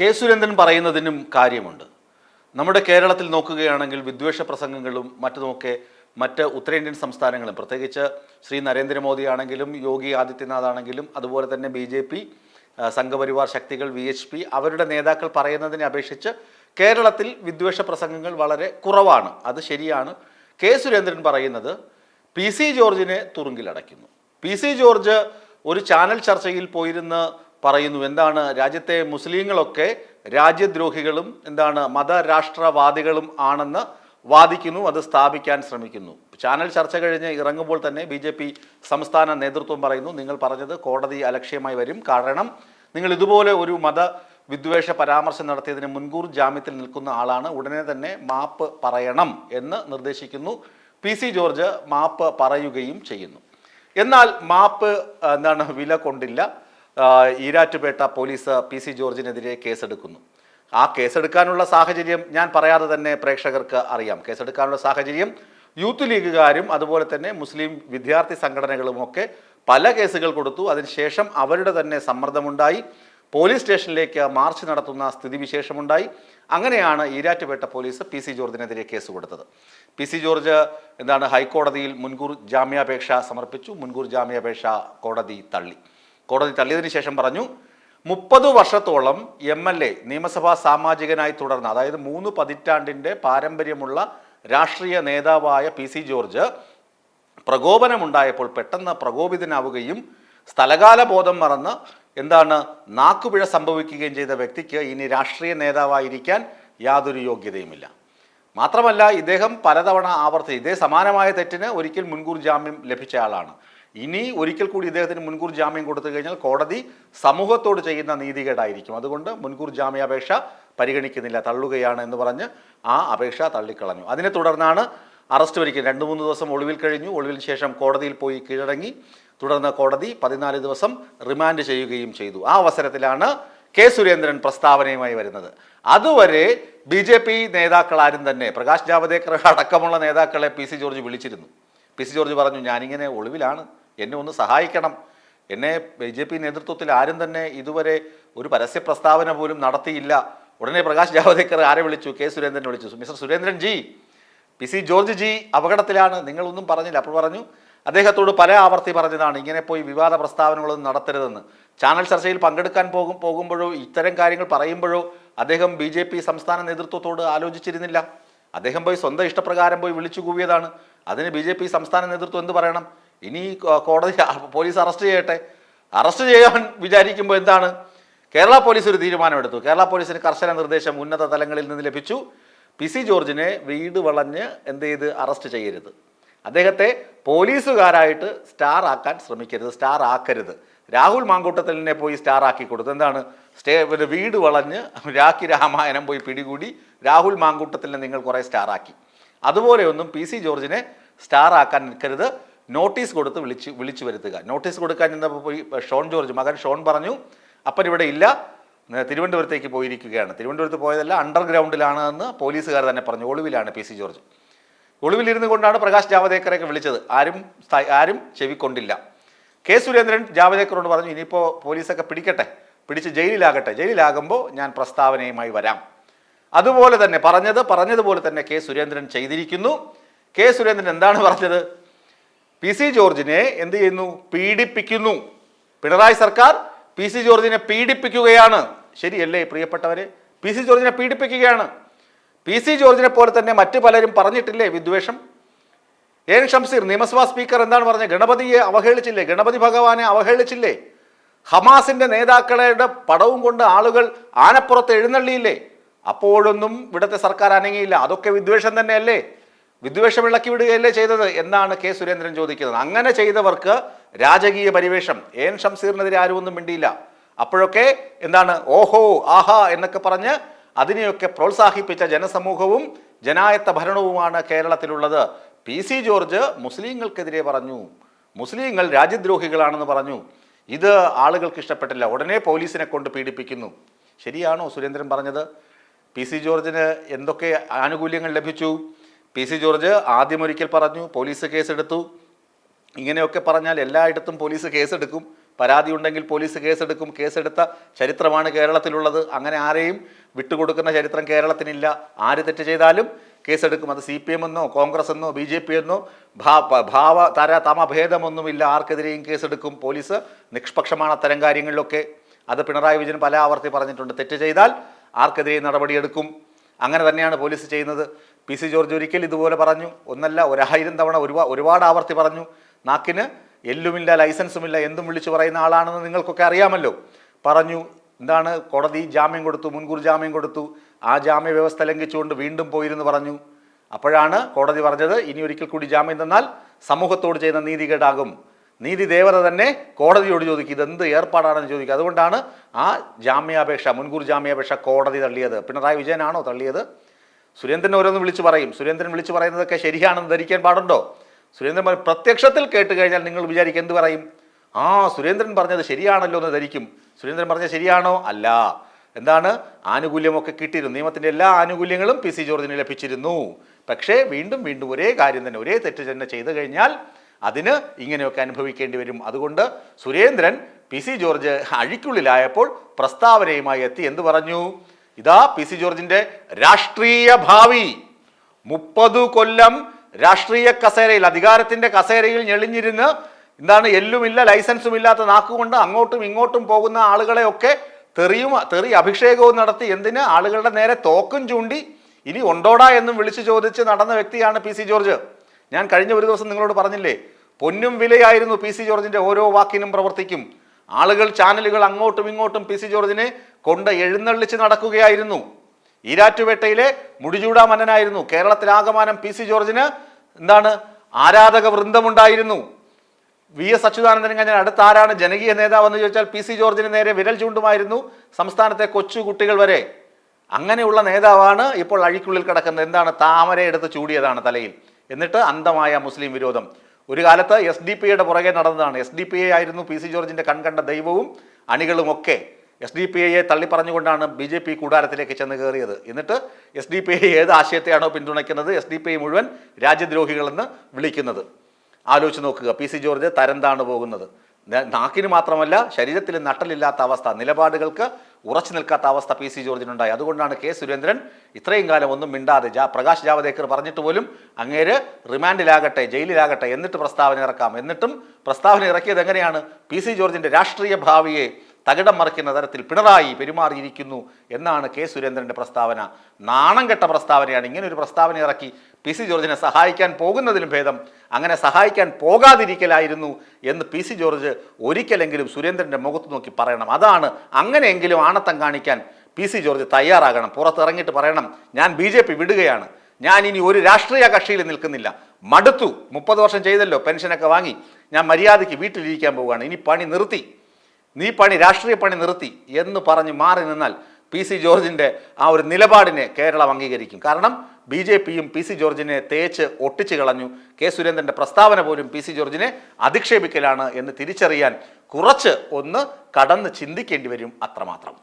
K Surendran പറയുന്നതിനും കാര്യമുണ്ട്. നമ്മുടെ കേരളത്തിൽ നോക്കുകയാണെങ്കിൽ വിദ്വേഷ പ്രസംഗങ്ങളും മറ്റുമൊക്കെ മറ്റ് ഉത്തരേന്ത്യൻ സംസ്ഥാനങ്ങളും പ്രത്യേകിച്ച് ശ്രീ നരേന്ദ്രമോദി ആണെങ്കിലും യോഗി ആദിത്യനാഥ് ആണെങ്കിലും അതുപോലെ തന്നെ ബി ജെ പി സംഘപരിവാർ ശക്തികൾ വി എച്ച് പി അവരുടെ നേതാക്കൾ പറയുന്നതിനെ അപേക്ഷിച്ച് കേരളത്തിൽ വിദ്വേഷ പ്രസംഗങ്ങൾ വളരെ കുറവാണ്. അത് ശരിയാണ്. കെ സുരേന്ദ്രൻ പറയുന്നത് പി സി ജോർജിനെ തുറുങ്കിലടയ്ക്കുന്നു. പി സി ജോർജ് ഒരു ചാനൽ ചർച്ചയിൽ പോയിരുന്ന് പറയുന്നു. എന്താണ് രാജ്യത്തെ മുസ്ലിങ്ങളൊക്കെ രാജ്യദ്രോഹികളും എന്താണ് മതരാഷ്ട്രവാദികളും ആണെന്ന് വാദിക്കുന്നു അത് സ്ഥാപിക്കാൻ ശ്രമിക്കുന്നു. ചാനൽ ചർച്ച കഴിഞ്ഞ് ഇറങ്ങുമ്പോൾ തന്നെ ബി ജെ പി സംസ്ഥാന നേതൃത്വം പറയുന്നു നിങ്ങൾ പറഞ്ഞത് കോടതി അലക്ഷ്യമായി വരും. കാരണം നിങ്ങൾ ഇതുപോലെ ഒരു മത വിദ്വേഷ പരാമർശം നടത്തിയതിന് മുൻകൂർ ജാമ്യത്തിൽ നിൽക്കുന്ന ആളാണ്. ഉടനെ തന്നെ മാപ്പ് പറയണം എന്ന് നിർദ്ദേശിക്കുന്നു. പി സി ജോർജ് മാപ്പ് പറയുകയും ചെയ്യുന്നു. എന്നാൽ മാപ്പ് എന്താണ് വില കൊണ്ടില്ല. ഈരാറ്റുപേട്ട പോലീസ് പി സി ജോർജിനെതിരെ കേസെടുക്കുന്നു. ആ കേസെടുക്കാനുള്ള സാഹചര്യം ഞാൻ പറയാതെ തന്നെ പ്രേക്ഷകർക്ക് അറിയാം. കേസെടുക്കാനുള്ള സാഹചര്യം യൂത്ത് ലീഗുകാരും അതുപോലെ തന്നെ മുസ്ലിം വിദ്യാർത്ഥി സംഘടനകളും ഒക്കെ പല കേസുകൾ കൊടുത്തു. അതിനുശേഷം അവരുടെ തന്നെ സമ്മർദ്ദമുണ്ടായി. പോലീസ് സ്റ്റേഷനിലേക്ക് മാർച്ച് നടത്തുന്ന സ്ഥിതിവിശേഷമുണ്ടായി. അങ്ങനെയാണ് ഈരാറ്റുപേട്ട പോലീസ് പി സി ജോർജിനെതിരെ കേസ് കൊടുത്തത്. പി സി ജോർജ് എന്താണ് ഹൈക്കോടതിയിൽ മുൻകൂർ ജാമ്യാപേക്ഷ സമർപ്പിച്ചു. മുൻകൂർ ജാമ്യാപേക്ഷ കോടതി തള്ളി. കോടതി തള്ളിയതിനു ശേഷം പറഞ്ഞു മുപ്പത് വർഷത്തോളം എം എൽ എ നിയമസഭാ സാമാജികനായി തുടർന്ന അതായത് മൂന്ന് പതിറ്റാണ്ടിന്റെ പാരമ്പര്യമുള്ള രാഷ്ട്രീയ നേതാവായ പി സി ജോർജ് പ്രകോപനമുണ്ടായപ്പോൾ പെട്ടെന്ന് പ്രകോപിതനാവുകയും സ്ഥലകാല ബോധം മറന്ന് എന്താണ് നാക്കുപിഴ സംഭവിക്കുകയും ചെയ്ത വ്യക്തിക്ക് ഇനി രാഷ്ട്രീയ നേതാവായിരിക്കാൻ യാതൊരു യോഗ്യതയുമില്ല. മാത്രമല്ല ഇദ്ദേഹം പലതവണ ആവർത്തി ഇതേ സമാനമായ തെറ്റിന് ഒരിക്കൽ മുൻകൂർ ജാമ്യം ലഭിച്ച ആളാണ്. ഇനി ഒരിക്കൽ കൂടി ഇദ്ദേഹത്തിന് മുൻകൂർ ജാമ്യം കൊടുത്തു കഴിഞ്ഞാൽ കോടതി സമൂഹത്തോട് ചെയ്യുന്ന നീതികേടായിരിക്കും. അതുകൊണ്ട് മുൻകൂർ ജാമ്യാപേക്ഷ പരിഗണിക്കുന്നില്ല തള്ളുകയാണ് എന്ന് പറഞ്ഞ് ആ അപേക്ഷ തള്ളിക്കളഞ്ഞു. അതിനെ തുടർന്നാണ് അറസ്റ്റ് വരിക്കുന്നത് രണ്ട് മൂന്ന് ദിവസം ഒളിവിൽ കഴിഞ്ഞു. ഒളിവിന് ശേഷം കോടതിയിൽ പോയി കീഴടങ്ങി. തുടർന്ന് കോടതി പതിനാല് ദിവസം റിമാൻഡ് ചെയ്യുകയും ചെയ്തു. ആ അവസരത്തിലാണ് കെ സുരേന്ദ്രൻ പ്രസ്താവനയുമായി വരുന്നത്. അതുവരെ ബി ജെ പി നേതാക്കൾ ആരും തന്നെ പ്രകാശ് ജാവദേക്കർ അടക്കമുള്ള നേതാക്കളെ പി സി ജോർജ് വിളിച്ചിരുന്നു. പി സി ജോർജ് പറഞ്ഞു ഞാനിങ്ങനെ ഒളിവിലാണ്. എന്നെ ഒന്ന് സഹായിക്കണം. എന്നെ ബി ജെ പി നേതൃത്വത്തിൽ ആരും തന്നെ ഇതുവരെ ഒരു പരസ്യ പ്രസ്താവന പോലും നടത്തിയില്ല. ഉടനെ പ്രകാശ് ജാവദേക്കർ ആരെ വിളിച്ചു? കെ സുരേന്ദ്രനെ വിളിച്ചു. Mister Surendran ji P C George ji അപകടത്തിലാണ്. നിങ്ങളൊന്നും പറഞ്ഞില്ല. അപ്പോൾ പറഞ്ഞു അദ്ദേഹത്തോട് പല ആവർത്തി പറഞ്ഞതാണ്. ഇങ്ങനെ പോയി വിവാദ പ്രസ്താവനകളൊന്നും നടത്തരുതെന്ന്. ചാനൽ ചർച്ചയിൽ പങ്കെടുക്കാൻ പോകും പോകുമ്പോഴോ ഇത്തരം കാര്യങ്ങൾ പറയുമ്പോഴോ അദ്ദേഹം ബി ജെ പി സംസ്ഥാന നേതൃത്വത്തോട് ആലോചിച്ചിരുന്നില്ല. അദ്ദേഹം പോയി സ്വന്തം ഇഷ്ടപ്രകാരം പോയി വിളിച്ചു കൂവിയതാണ്. അതിന് ബി ജെ പി സംസ്ഥാന നേതൃത്വം എന്ത് പറയണം? ഇനി കോടതി പോലീസ് അറസ്റ്റ് ചെയ്യട്ടെ. അറസ്റ്റ് ചെയ്യാൻ വിചാരിക്കുമ്പോൾ എന്താണ്? കേരള പോലീസ് ഒരു തീരുമാനമെടുത്തു. കേരള പോലീസിന് കർശന നിർദ്ദേശം ഉന്നത തലങ്ങളിൽ നിന്ന് ലഭിച്ചു. പി സി ജോർജിനെ വീട് വളഞ്ഞ് എന്ത് ചെയ്ത്? അറസ്റ്റ് ചെയ്യരുത്. അദ്ദേഹത്തെ പോലീസുകാരായിട്ട് സ്റ്റാർ ആക്കാൻ ശ്രമിക്കരുത്. സ്റ്റാർ ആക്കരുത്. രാഹുൽ മാങ്കൂട്ടത്തലിനെ പോയി സ്റ്റാർ ആക്കി കൊടുത്തു. എന്താണ്? സ്റ്റേ വീട് വളഞ്ഞ് രാഖി രാമായണം പോയി പിടികൂടി രാഹുൽ മാങ്കൂട്ടത്തലിനെ നിങ്ങൾ കുറേ സ്റ്റാർ ആക്കി. അതുപോലെയൊന്നും പി സി ജോർജിനെ സ്റ്റാർ ആക്കാൻ നിൽക്കരുത്. നോട്ടീസ് കൊടുത്ത് വിളിച്ച് വിളിച്ചു വരുത്തുക. നോട്ടീസ് കൊടുക്കാൻ ചെന്നപ്പോൾ ഷോൺ ജോർജ് മകൻ ഷോൺ പറഞ്ഞു അപ്പൻ ഇവിടെ ഇല്ല. തിരുവനന്തപുരത്തേക്ക് പോയിരിക്കുകയാണ്. തിരുവനന്തപുരത്ത് പോയതല്ല അണ്ടർഗ്രൗണ്ടിലാണ് എന്ന് പോലീസുകാർ തന്നെ പറഞ്ഞു. ഒളിവിലാണ് പി സി ജോർജ്. ഒളിവിലിരുന്നു കൊണ്ടാണ് പ്രകാശ് ജാവദേക്കറെയൊക്കെ വിളിച്ചത്. ആരും ആരും ചെവിക്കൊണ്ടില്ല. കെ സുരേന്ദ്രൻ ജാവദേക്കറോട് പറഞ്ഞു ഇനിയിപ്പോൾ പോലീസൊക്കെ പിടിക്കട്ടെ. പിടിച്ച് ജയിലിലാകട്ടെ. ജയിലിലാകുമ്പോൾ ഞാൻ പ്രസ്താവനയുമായി വരാം. അതുപോലെ തന്നെ പറഞ്ഞത് പറഞ്ഞതുപോലെ തന്നെ കെ സുരേന്ദ്രൻ ചെയ്തിരിക്കുന്നു. കെ സുരേന്ദ്രൻ എന്താണ് പറഞ്ഞത്? പി സി ജോർജിനെ എന്ത് ചെയ്യുന്നു? പീഡിപ്പിക്കുന്നു. പിണറായി സർക്കാർ പി സി ജോർജിനെ പീഡിപ്പിക്കുകയാണ്. ശരിയല്ലേ പ്രിയപ്പെട്ടവരെ? പി സി ജോർജിനെ പീഡിപ്പിക്കുകയാണ്. പി സി ജോർജിനെ പോലെ തന്നെ മറ്റു പലരും പറഞ്ഞിട്ടില്ലേ വിദ്വേഷം? എൻ ഷംസീർ നിയമസഭാ സ്പീക്കർ എന്താണ് പറഞ്ഞത്? ഗണപതിയെ അവഹേളിച്ചില്ലേ? ഗണപതി ഭഗവാനെ അവഹേളിച്ചില്ലേ? ഹമാസിന്റെ നേതാക്കളുടെ പടവും കൊണ്ട് ആളുകൾ ആനപ്പുറത്ത് എഴുന്നള്ളിയില്ലേ? അപ്പോഴൊന്നും ഇവിടുത്തെ സർക്കാർ അനങ്ങിയില്ല. അതൊക്കെ വിദ്വേഷം തന്നെയല്ലേ? വിദ്വേഷം ഇളക്കി വിടുകയല്ലേ ചെയ്തത്? എന്നാണ് കെ സുരേന്ദ്രൻ ചോദിക്കുന്നത്. അങ്ങനെ ചെയ്തവർക്ക് രാജകീയ പരിവേഷം എൻ ഷംസീറിനെതിരെ ആരും ഒന്നും മിണ്ടിയില്ല. അപ്പോഴൊക്കെ എന്താണ് ഓഹോ ആഹാ എന്നൊക്കെ പറഞ്ഞ് അതിനെയൊക്കെ പ്രോത്സാഹിപ്പിച്ച ജനസമൂഹവും ജനായത്ത ഭരണവുമാണ് കേരളത്തിലുള്ളത്. പി സി ജോർജ് മുസ്ലിങ്ങൾക്കെതിരെ പറഞ്ഞു. മുസ്ലിങ്ങൾ രാജ്യദ്രോഹികളാണെന്ന് പറഞ്ഞു. ഇത് ആളുകൾക്ക് ഇഷ്ടപ്പെട്ടില്ല. ഉടനെ പോലീസിനെ കൊണ്ട് പീഡിപ്പിക്കുന്നു. ശരിയാണോ സുരേന്ദ്രൻ പറഞ്ഞത്? പി സി ജോർജിന് എന്തൊക്കെ ആനുകൂല്യങ്ങൾ ലഭിച്ചു? പി സി ജോർജ് ആദ്യമൊരിക്കൽ പറഞ്ഞു പോലീസ് കേസെടുത്തു. ഇങ്ങനെയൊക്കെ പറഞ്ഞാൽ എല്ലായിടത്തും പോലീസ് കേസെടുക്കും. പരാതി ഉണ്ടെങ്കിൽ പോലീസ് കേസെടുക്കും. കേസെടുത്ത ചരിത്രമാണ് കേരളത്തിലുള്ളത്. അങ്ങനെ ആരെയും വിട്ടുകൊടുക്കുന്ന ചരിത്രം കേരളത്തിനില്ല. ആര് തെറ്റ് ചെയ്താലും കേസെടുക്കും. അത് സി പി എം എന്നോ കോൺഗ്രസ് എന്നോ ബി ജെ പി എന്നോ ഭാവ തര തമഭേദമൊന്നുമില്ല ആർക്കെതിരെയും കേസെടുക്കും. പോലീസ് നിഷ്പക്ഷമാണ് അത്തരം കാര്യങ്ങളിലൊക്കെ. അത് പിണറായി വിജയൻ പല ആവർത്തി പറഞ്ഞിട്ടുണ്ട്. തെറ്റ് ചെയ്താൽ ആർക്കെതിരെയും നടപടിയെടുക്കും. അങ്ങനെ തന്നെയാണ് പോലീസ് ചെയ്യുന്നത്. പി സി ജോർജ് ഒരിക്കൽ ഇതുപോലെ പറഞ്ഞു. ഒന്നല്ല ഒരായിരം തവണ ഒരുപാട് ഒരുപാട് ആവർത്തി പറഞ്ഞു. നാക്കിന് എല്ലുമില്ല ലൈസൻസുമില്ല എന്തും വിളിച്ചു പറയുന്ന ആളാണെന്ന് നിങ്ങൾക്കൊക്കെ അറിയാമല്ലോ. പറഞ്ഞു എന്താണ് കോടതി ജാമ്യം കൊടുത്തു മുൻകൂർ ജാമ്യം കൊടുത്തു. ആ ജാമ്യ വ്യവസ്ഥ ലംഘിച്ചുകൊണ്ട് വീണ്ടും പോയിരുന്നു പറഞ്ഞു. അപ്പോഴാണ് കോടതി പറഞ്ഞത് ഇനി ഒരിക്കൽ കൂടി ജാമ്യം തന്നാൽ സമൂഹത്തോട് ചെയ്യുന്ന നീതികേടാകും നീതി ദേവത തന്നെ കോടതിയോട് ചോദിക്കും ഇതെന്ത് ഏർപ്പാടാണെന്ന് ചോദിക്കുക അതുകൊണ്ടാണ് ആ ജാമ്യാപേക്ഷ മുൻകൂർ ജാമ്യാപേക്ഷ കോടതി തള്ളിയത്. പിണറായി വിജയനാണോ തള്ളിയത്? സുരേന്ദ്രൻ ഓരോന്ന് വിളിച്ചു പറയും. സുരേന്ദ്രൻ വിളിച്ചു പറയുന്നതൊക്കെ ശരിയാണെന്ന് ധരിക്കാൻ പാടുണ്ടോ? സുരേന്ദ്രൻ പ്രത്യക്ഷത്തിൽ കേട്ട് കഴിഞ്ഞാൽ നിങ്ങൾ വിചാരിക്കും എന്ത് പറയും? ആ സുരേന്ദ്രൻ പറഞ്ഞത് ശരിയാണല്ലോ എന്ന് ധരിക്കും. സുരേന്ദ്രൻ പറഞ്ഞത് ശരിയാണോ? അല്ല. എന്താണ്? ആനുകൂല്യമൊക്കെ കിട്ടിയിരുന്നു. നിയമത്തിന്റെ എല്ലാ ആനുകൂല്യങ്ങളും പി സി ജോർജിന് ലഭിച്ചിരുന്നു. പക്ഷേ വീണ്ടും വീണ്ടും ഒരേ കാര്യം തന്നെ ഒരേ തെറ്റ് തന്നെ ചെയ്തു കഴിഞ്ഞാൽ അതിന് ഇങ്ങനെയൊക്കെ അനുഭവിക്കേണ്ടി വരും. അതുകൊണ്ട് സുരേന്ദ്രൻ പി സി ജോർജ് അഴിക്കുള്ളിലായപ്പോൾ പ്രസ്താവനയുമായി എത്തി. എന്ത് പറഞ്ഞു? ഇതാ പി സി ജോർജിന്റെ രാഷ്ട്രീയ ഭാവി. മുപ്പത് കൊല്ലം രാഷ്ട്രീയ കസേരയിൽ അധികാരത്തിന്റെ കസേരയിൽ ഞെളിഞ്ഞിരുന്ന് എന്താണ് എല്ലുമില്ല ലൈസൻസും ഇല്ലാത്ത നാക്കുകൊണ്ട് അങ്ങോട്ടും ഇങ്ങോട്ടും പോകുന്ന ആളുകളെയൊക്കെ തെറിയും തെറി അഭിഷേകവും നടത്തി എന്തിന്? ആളുകളുടെ നേരെ തോക്കും ചൂണ്ടി. ഇനി ഉണ്ടോടാ എന്നും വിളിച്ചു ചോദിച്ച് നടന്ന വ്യക്തിയാണ് പി സി ജോർജ്. ഞാൻ കഴിഞ്ഞ ഒരു ദിവസം നിങ്ങളോട് പറഞ്ഞില്ലേ പൊന്നും വിലയായിരുന്നു പി സി ജോർജിന്റെ ഓരോ വാക്കിനും പ്രവർത്തിക്കും. ആളുകൾ ചാനലുകൾ അങ്ങോട്ടും ഇങ്ങോട്ടും പി സി ജോർജിനെ കൊണ്ട് എഴുന്നള്ളിച്ച് നടക്കുകയായിരുന്നു. ഈരാറ്റുപേട്ടയിലെ മുടിചൂടാ കേരളത്തിൽ കേരളത്തിലാകമാനം പി സി ജോർജിന് എന്താണ് ആരാധക വൃന്ദമുണ്ടായിരുന്നു. വി എസ് അച്യുതാനന്ദൻ കഴിഞ്ഞാൽ അടുത്ത ആരാണ് ജനകീയ നേതാവെന്ന് ചോദിച്ചാൽ പി സി ജോർജിന് നേരെ വിരൽ ചൂണ്ടുമായിരുന്നു സംസ്ഥാനത്തെ കൊച്ചു കുട്ടികൾ വരെ. അങ്ങനെയുള്ള നേതാവാണ് ഇപ്പോൾ അഴിക്കുള്ളിൽ കിടക്കുന്നത്. എന്താണ് താമര എടുത്ത് ചൂടിയതാണ് തലയിൽ. എന്നിട്ട് അന്ധമായ മുസ്ലിം വിരോധം. ഒരു കാലത്ത് എസ് ഡി പി എയുടെ പുറകെ നടന്നതാണ്. എസ് ഡി പി ഐ ആയിരുന്നു പി സി ജോർജിന്റെ കൺകണ്ട ദൈവവും അണികളുമൊക്കെ. എസ് ഡി പി ഐയെ തള്ളിപ്പറഞ്ഞുകൊണ്ടാണ് ബി ജെ പി കൂടാരത്തിലേക്ക് ചെന്ന് കയറിയത്. എന്നിട്ട് എസ് ഡി പി ഐ ഏത് ആശയത്തെയാണോ പിന്തുണയ്ക്കുന്നത്? എസ് ഡി പി ഐ മുഴുവൻ രാജ്യദ്രോഹികളെന്ന് വിളിക്കുന്നത്. ആലോചിച്ച് നോക്കുക. പി സി ജോർജ് തരംതാണ് പോകുന്നത്. നാക്കിന് മാത്രമല്ല ശരീരത്തിൽ നട്ടലില്ലാത്ത അവസ്ഥ. നിലപാടുകൾക്ക് ഉറച്ചു നിൽക്കാത്ത അവസ്ഥ പി സി ജോർജിനുണ്ടായി അതുകൊണ്ടാണ് കെ സുരേന്ദ്രൻ ഇത്രയും കാലം ഒന്നും മിണ്ടാതെ ജാ പ്രകാശ് ജാവദേക്കർ പറഞ്ഞിട്ട് പോലും അങ്ങേര് റിമാൻഡിലാകട്ടെ ജയിലിലാകട്ടെ എന്നിട്ട് പ്രസ്താവന ഇറക്കാം. എന്നിട്ടും പ്രസ്താവന ഇറക്കിയത് എങ്ങനെയാണ്? പി സി ജോർജിന്റെ രാഷ്ട്രീയ ഭാവിയെ തകിടം മറിക്കുന്ന തരത്തിൽ പിണറായി പെരുമാറിയിരിക്കുന്നു എന്നാണ് കെ സുരേന്ദ്രന്റെ പ്രസ്താവന. നാണം കെട്ട പ്രസ്താവനയാണ്. ഇങ്ങനെ ഒരു പ്രസ്താവന ഇറക്കി പി സി ജോർജിനെ സഹായിക്കാൻ പോകുന്നതിലും ഭേദം. അങ്ങനെ സഹായിക്കാൻ പോകാതിരിക്കലായിരുന്നു എന്ന് പി സി ജോർജ് ഒരിക്കലെങ്കിലും സുരേന്ദ്രന്റെ മുഖത്ത് നോക്കി പറയണം. അതാണ് അങ്ങനെയെങ്കിലും ആണത്തം കാണിക്കാൻ പി സി ജോർജ് തയ്യാറാകണം. പുറത്തിറങ്ങിയിട്ട് പറയണം ഞാൻ ബി ജെ പി വിടുകയാണ്. ഞാൻ ഇനി ഒരു രാഷ്ട്രീയ കക്ഷിയിൽ നിൽക്കുന്നില്ല. മടുത്തു. മുപ്പത് വർഷം ചെയ്തല്ലോ. പെൻഷനൊക്കെ വാങ്ങി. ഞാൻ മര്യാദയ്ക്ക് വീട്ടിലിരിക്കാൻ പോവുകയാണ്. ഇനി പണി നിർത്തി. നീ പണി രാഷ്ട്രീയ പണി നിർത്തി എന്ന് പറഞ്ഞ് മാറി നിന്നാൽ പി സി ജോർജിന്റെ ആ ഒരു നിലപാടിനെ കേരളം അംഗീകരിക്കും. കാരണം ബി ജെ പിയും പി സി ജോർജിനെ തേച്ച് ഒട്ടിച്ചു കളഞ്ഞു. കെ സുരേന്ദ്രന്റെ പ്രസ്താവന പോലും പി സി ജോർജിനെ അധിക്ഷേപിക്കലാണ് എന്ന് തിരിച്ചറിയാൻ കുറച്ച് ഒന്ന് കടന്ന് ചിന്തിക്കേണ്ടി വരും അത്രമാത്രം.